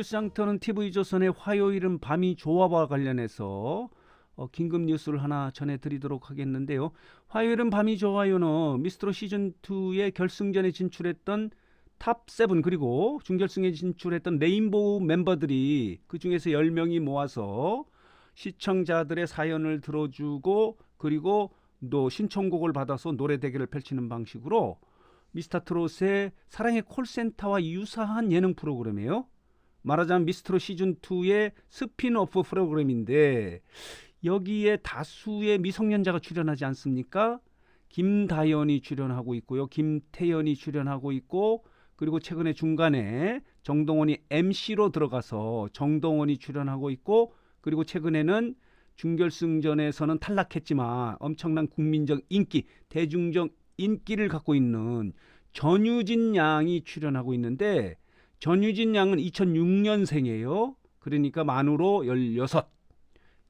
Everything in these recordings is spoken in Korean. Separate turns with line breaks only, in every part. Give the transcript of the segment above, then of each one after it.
뉴스장터는 TV조선의 화요일은 밤이 좋아와 관련해서 어, 긴급 뉴스를 하나 전해드리도록 하겠는데요. 화요일은 밤이 좋아요는 미스트로 시즌2의 결승전에 진출했던 탑7 그리고 준결승에 진출했던 레인보우 멤버들이 그 중에서 10명이 모아서 시청자들의 사연을 들어주고 그리고 또 신청곡을 받아서 노래 대결을 펼치는 방식으로 미스터트롯의 사랑의 콜센터와 유사한 예능 프로그램이에요. 말하자면 미스트로 시즌 2의 스핀오프 프로그램인데 여기에 다수의 미성년자가 출연하지 않습니까? 김다연이 출연하고 있고요. 김태연이 출연하고 있고 그리고 최근에 중간에 정동원이 MC로 들어가서 정동원이 출연하고 있고 그리고 최근에는 준결승전에서는 탈락했지만 엄청난 국민적 인기, 대중적 인기를 갖고 있는 전유진 양이 출연하고 있는데 전유진 양은 2006년생이에요. 그러니까 만으로 16.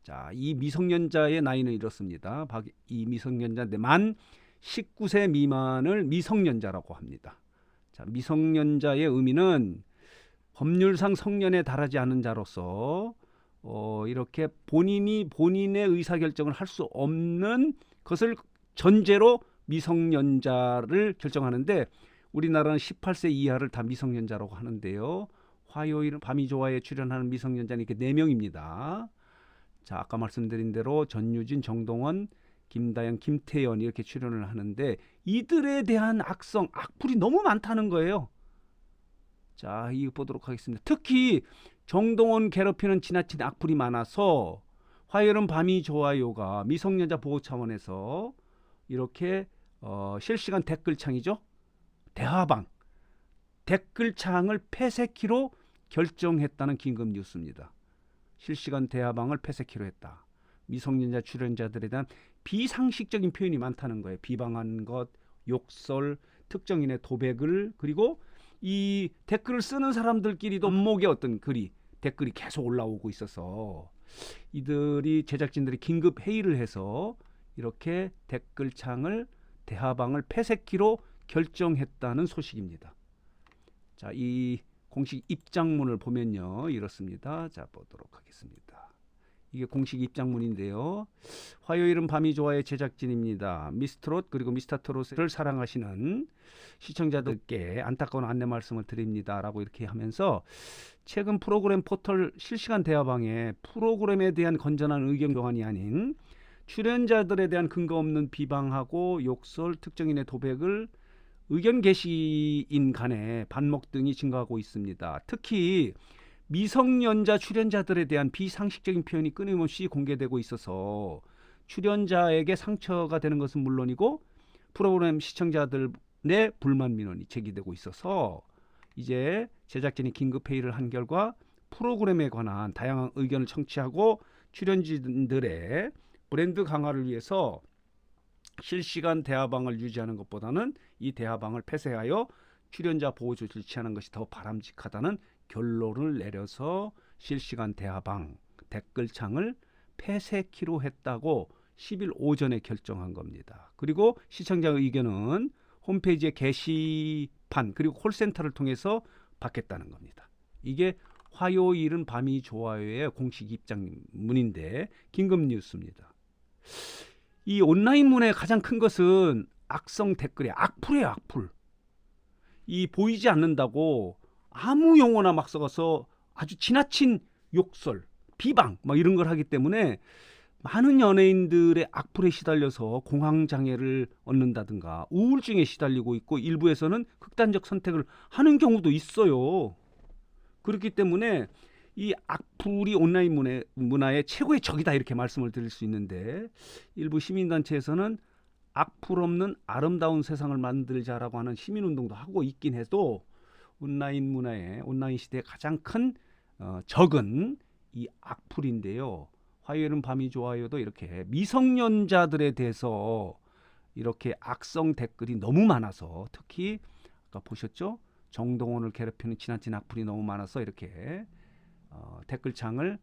자, 이 미성년자의 나이는 이렇습니다. 이 미성년자인데 만 19세 미만을 미성년자라고 합니다. 자, 미성년자의 의미는 법률상 성년에 달하지 않은 자로서 어, 이렇게 본인이 본인의 의사 결정을 할 수 없는 것을 전제로 미성년자를 결정하는데 우리나라는 18세 이하를 다 미성년자라고 하는데요. 화요일은 밤이 좋아에 출연하는 미성년자는 이렇게 4명입니다. 자, 아까 말씀드린 대로 전유진, 정동원, 김다영, 김태연 이렇게 출연을 하는데 이들에 대한 악성, 악플이 너무 많다는 거예요. 자, 이거 보도록 하겠습니다. 특히 정동원 괴롭히는 지나친 악플이 많아서 화요일은 밤이 좋아요가 미성년자 보호 차원에서 이렇게 어, 실시간 댓글창이죠. 대화방 댓글창을 폐쇄키로 결정했다는 긴급 뉴스입니다. 실시간 대화방을 폐쇄키로 했다. 미성년자 출연자들에 대한 비상식적인 표현이 많다는 거예요. 비방한 것, 욕설, 특정인의 도백을 그리고 이 댓글을 쓰는 사람들끼리도 엄목의 어떤 글이 댓글이 계속 올라오고 있어서 이들이 제작진들이 긴급 회의를 해서 이렇게 댓글창을 대화방을 폐쇄키로 결정했다는 소식입니다. 자, 이 공식 입장문을 보면요. 이렇습니다. 자, 보도록 하겠습니다. 이게 공식 입장문인데요. 화요일은 밤이 좋아의 제작진입니다. 미스트롯 그리고 미스터트롯을 사랑하시는 시청자들께 안타까운 안내 말씀을 드립니다 라고 이렇게 하면서 최근 프로그램 포털 실시간 대화방에 프로그램에 대한 건전한 의견 교환이 아닌 출연자들에 대한 근거 없는 비방하고 욕설, 특정인의 도백을 의견 게시인 간에 반목 등이 증가하고 있습니다. 특히 미성년자 출연자들에 대한 비상식적인 표현이 끊임없이 공개되고 있어서 출연자에게 상처가 되는 것은 물론이고 프로그램 시청자들의 불만 민원이 제기되고 있어서 이제 제작진이 긴급 회의를 한 결과 프로그램에 관한 다양한 의견을 청취하고 출연진들의 브랜드 강화를 위해서 실시간 대화방을 유지하는 것보다는 이 대화방을 폐쇄하여 출연자 보호 조치를 취하는 것이 더 바람직하다는 결론을 내려서 실시간 대화방 댓글창을 폐쇄키로 했다고 10일 오전에 결정한 겁니다. 그리고 시청자 의견은 홈페이지의 게시판 그리고 콜센터를 통해서 받겠다는 겁니다. 이게 화요일은 밤이 좋아요의 공식 입장문인데 긴급 뉴스입니다. 이 온라인문의 가장 큰 것은 악성 댓글이 악플이에요, 악플. 이 보이지 않는다고 아무 용어나 막 써서 아주 지나친 욕설, 비방 막 이런 걸 하기 때문에 많은 연예인들의 악플에 시달려서 공황 장애를 얻는다든가 우울증에 시달리고 있고 일부에서는 극단적 선택을 하는 경우도 있어요. 그렇기 때문에 이 악플이 온라인 문화, 문화의 최고의 적이다 이렇게 말씀을 드릴 수 있는데 일부 시민단체에서는 악플 없는 아름다운 세상을 만들자라고 하는 시민운동도 하고 있긴 해도 온라인 문화의 온라인 시대의 가장 큰 어, 적은 이 악플인데요. 화요일은 밤이 좋아요도 이렇게 미성년자들에 대해서 이렇게 악성 댓글이 너무 많아서 특히 아까 보셨죠? 정동원을 괴롭히는 지나친 악플이 너무 많아서 이렇게 어, 댓글창을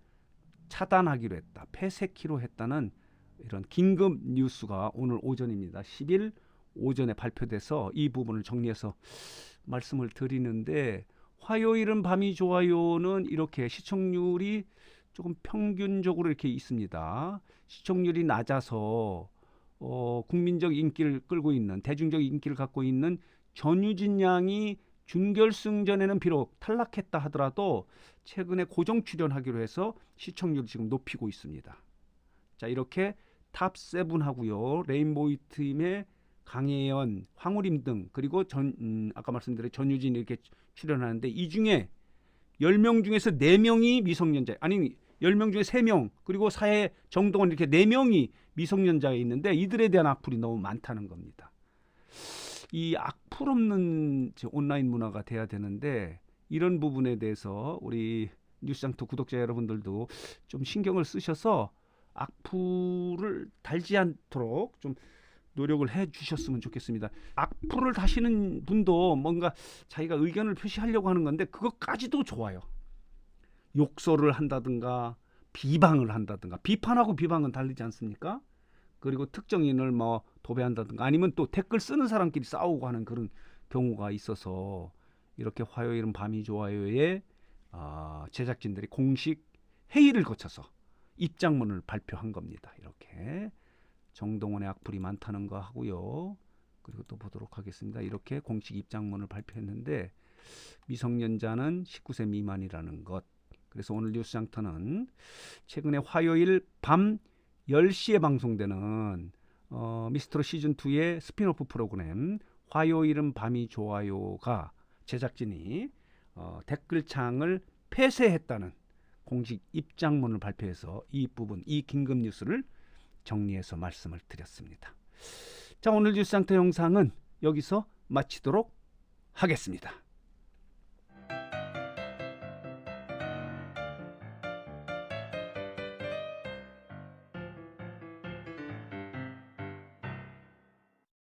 차단하기로 했다. 폐쇄키로 했다는 이런 긴급 뉴스가 오늘 오전입니다. 10일 오전에 발표돼서 이 부분을 정리해서 말씀을 드리는데 화요일은 밤이 좋아요는 이렇게 시청률이 조금 평균적으로 이렇게 있습니다. 시청률이 낮아서 어, 국민적 인기를 끌고 있는 대중적 인기를 갖고 있는 전유진 양이 준결승전에는 비록 탈락했다 하더라도 최근에 고정 출연하기로 해서 시청률을 지금 높이고 있습니다. 자 이렇게 탑 세븐 하고요 레인보이 팀의 강혜연, 황우림 등 그리고 전 음, 아까 말씀드린 전유진 이렇게 출연하는데 이 중에 10명 중에서 4명이 미성년자 아니 10명 중에 3명 그리고 사회 정동원 이렇게 4명이 미성년자가 있는데 이들에 대한 악플이 너무 많다는 겁니다. 이 악플 없는 저 온라인 문화가 돼야 되는데 이런 부분에 대해서 우리 뉴스장터 구독자 여러분들도 좀 신경을 쓰셔서 악플을 달지 않도록 좀 노력을 해 주셨으면 좋겠습니다. 악플을 다시는 분도 뭔가 자기가 의견을 표시하려고 하는 건데 그것까지도 좋아요. 욕설을 한다든가 비방을 한다든가 비판하고 비방은 다르지 않습니까? 그리고 특정인을 뭐 도배한다든가 아니면 또 댓글 쓰는 사람끼리 싸우고 하는 그런 경우가 있어서 이렇게 화요일은 밤이 좋아요에 아, 제작진들이 공식 회의를 거쳐서 입장문을 발표한 겁니다. 이렇게 정동원의 악플이 많다는 거 하고요. 그리고 또 보도록 하겠습니다. 이렇게 공식 입장문을 발표했는데 미성년자는 19세 미만이라는 것. 그래서 오늘 뉴스 장터는 최근에 화요일 밤 10시에 방송되는 어, 미스트로 시즌 2의 스피노프 프로그램 화요일은 밤이 좋아요가 제작진이 어, 댓글창을 폐쇄했다는 공식 입장문을 발표해서 이 부분 이 긴급 뉴스를 정리해서 말씀을 드렸습니다. 자 오늘 뉴스 상태 영상은 여기서 마치도록 하겠습니다.